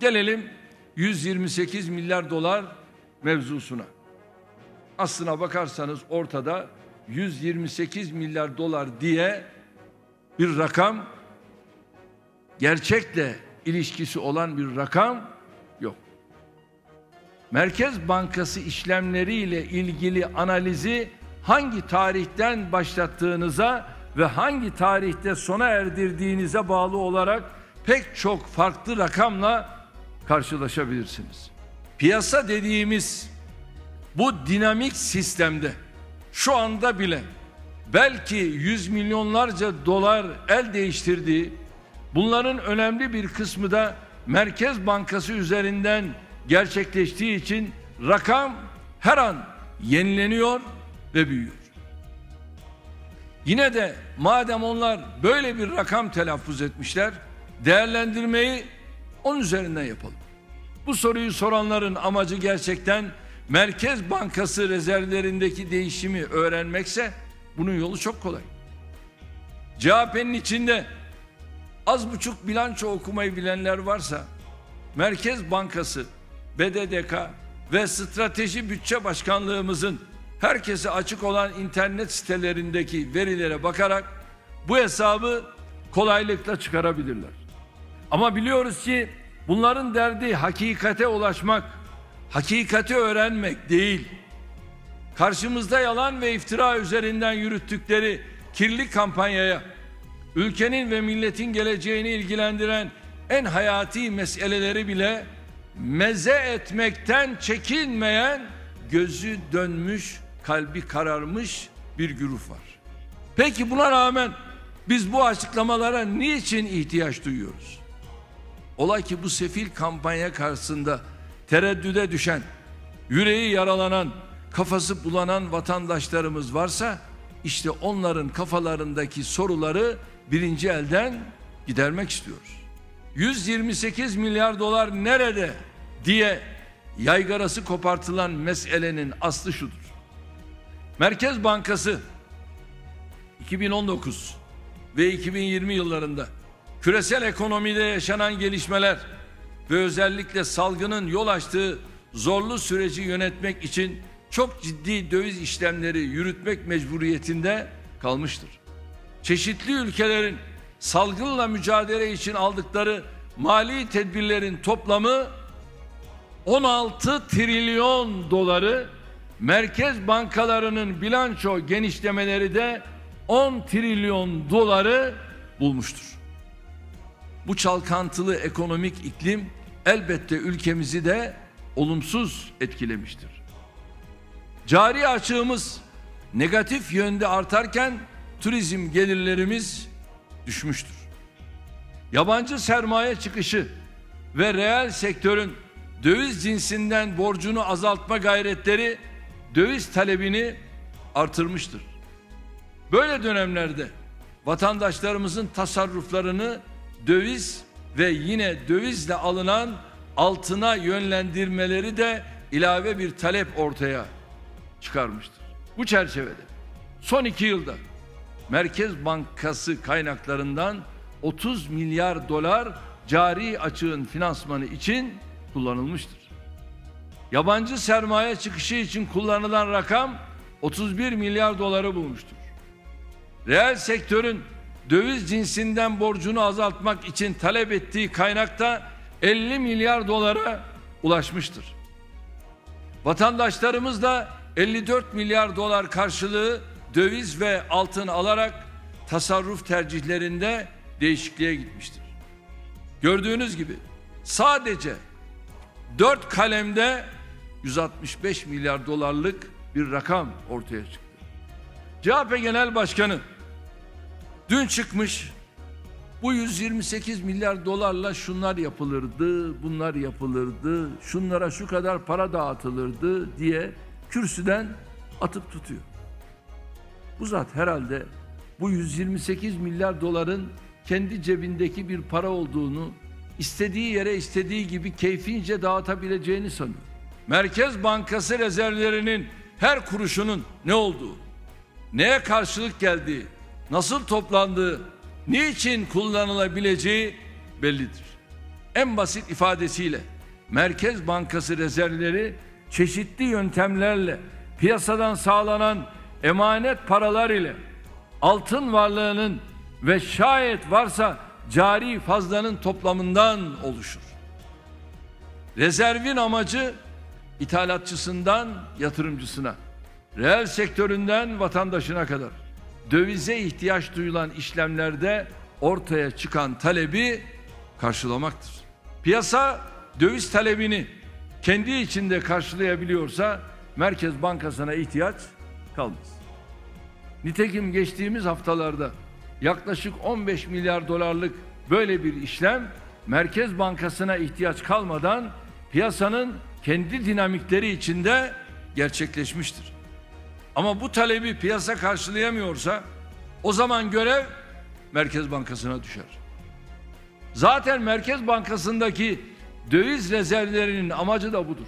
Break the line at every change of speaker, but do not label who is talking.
Gelelim 128 milyar dolar mevzusuna. Aslına bakarsanız ortada 128 milyar dolar diye bir rakam gerçekle ilişkisi olan bir rakam yok. Merkez Bankası işlemleriyle ilgili analizi hangi tarihten başlattığınıza ve hangi tarihte sona erdirdiğinize bağlı olarak pek çok farklı rakamla karşılaşabilirsiniz. Piyasa dediğimiz bu dinamik sistemde şu anda bile belki yüz milyonlarca dolar el değiştirdiği bunların önemli bir kısmı da Merkez Bankası üzerinden gerçekleştiği için rakam her an yenileniyor ve büyüyor. Yine de madem onlar böyle bir rakam telaffuz etmişler, değerlendirmeyi onun üzerinden yapalım. Bu soruyu soranların amacı gerçekten Merkez Bankası rezervlerindeki değişimi öğrenmekse bunun yolu çok kolay. CHP'nin içinde az buçuk bilanço okumayı bilenler varsa Merkez Bankası, BDDK ve Strateji Bütçe Başkanlığımızın herkese açık olan internet sitelerindeki verilere bakarak bu hesabı kolaylıkla çıkarabilirler. Ama biliyoruz ki bunların derdi hakikate ulaşmak, hakikati öğrenmek değil. Karşımızda yalan ve iftira üzerinden yürüttükleri kirli kampanyaya, ülkenin ve milletin geleceğini ilgilendiren en hayati meseleleri bile meze etmekten çekinmeyen, gözü dönmüş, kalbi kararmış bir güruh var. Peki buna rağmen biz bu açıklamalara niçin ihtiyaç duyuyoruz? Olay ki bu sefil kampanya karşısında tereddüde düşen, yüreği yaralanan, kafası bulanan vatandaşlarımız varsa işte onların kafalarındaki soruları birinci elden gidermek istiyoruz. 128 milyar dolar nerede diye yaygarası kopartılan meselenin aslı şudur. Merkez Bankası 2019 ve 2020 yıllarında küresel ekonomide yaşanan gelişmeler ve özellikle salgının yol açtığı zorlu süreci yönetmek için çok ciddi döviz işlemleri yürütmek mecburiyetinde kalmıştır. Çeşitli ülkelerin salgınla mücadele için aldıkları mali tedbirlerin toplamı 16 trilyon doları merkez bankalarının bilanço genişlemeleri de 10 trilyon doları bulmuştur. Bu çalkantılı ekonomik iklim elbette ülkemizi de olumsuz etkilemiştir. Cari açığımız negatif yönde artarken turizm gelirlerimiz düşmüştür. Yabancı sermaye çıkışı ve reel sektörün döviz cinsinden borcunu azaltma gayretleri döviz talebini artırmıştır. Böyle dönemlerde vatandaşlarımızın tasarruflarını döviz ve yine dövizle alınan altına yönlendirmeleri de ilave bir talep ortaya çıkarmıştır. Bu çerçevede son iki yılda Merkez Bankası kaynaklarından 30 milyar dolar cari açığın finansmanı için kullanılmıştır. Yabancı sermaye çıkışı için kullanılan rakam 31 milyar doları bulmuştur. Reel sektörün döviz cinsinden borcunu azaltmak için talep ettiği kaynakta 50 milyar dolara ulaşmıştır. Vatandaşlarımız da 54 milyar dolar karşılığı döviz ve altın alarak tasarruf tercihlerinde değişikliğe gitmiştir. Gördüğünüz gibi sadece 4 kalemde 165 milyar dolarlık bir rakam ortaya çıktı. CHP Genel Başkanı dün çıkmış bu 128 milyar dolarla şunlar yapılırdı, bunlar yapılırdı, şunlara şu kadar para dağıtılırdı diye kürsüden atıp tutuyor. Bu zat herhalde bu 128 milyar doların kendi cebindeki bir para olduğunu, istediği yere istediği gibi keyfince dağıtabileceğini sanıyor. Merkez Bankası rezervlerinin her kuruşunun ne olduğu, neye karşılık geldiği, nasıl toplandığı, niçin kullanılabileceği bellidir. en basit ifadesiyle Merkez Bankası rezervleri çeşitli yöntemlerle piyasadan sağlanan emanet paralar ile altın varlığının ve şayet varsa cari fazlanın toplamından oluşur. Rezervin amacı ithalatçısından yatırımcısına, reel sektöründen vatandaşına kadar dövize ihtiyaç duyulan işlemlerde ortaya çıkan talebi karşılamaktır. Piyasa döviz talebini kendi içinde karşılayabiliyorsa Merkez Bankası'na ihtiyaç kalmaz. Nitekim geçtiğimiz haftalarda yaklaşık 15 milyar dolarlık böyle bir işlem Merkez Bankası'na ihtiyaç kalmadan piyasanın kendi dinamikleri içinde gerçekleşmiştir. Ama bu talebi piyasa karşılayamıyorsa o zaman görev Merkez Bankası'na düşer. Zaten Merkez Bankası'ndaki döviz rezervlerinin amacı da budur.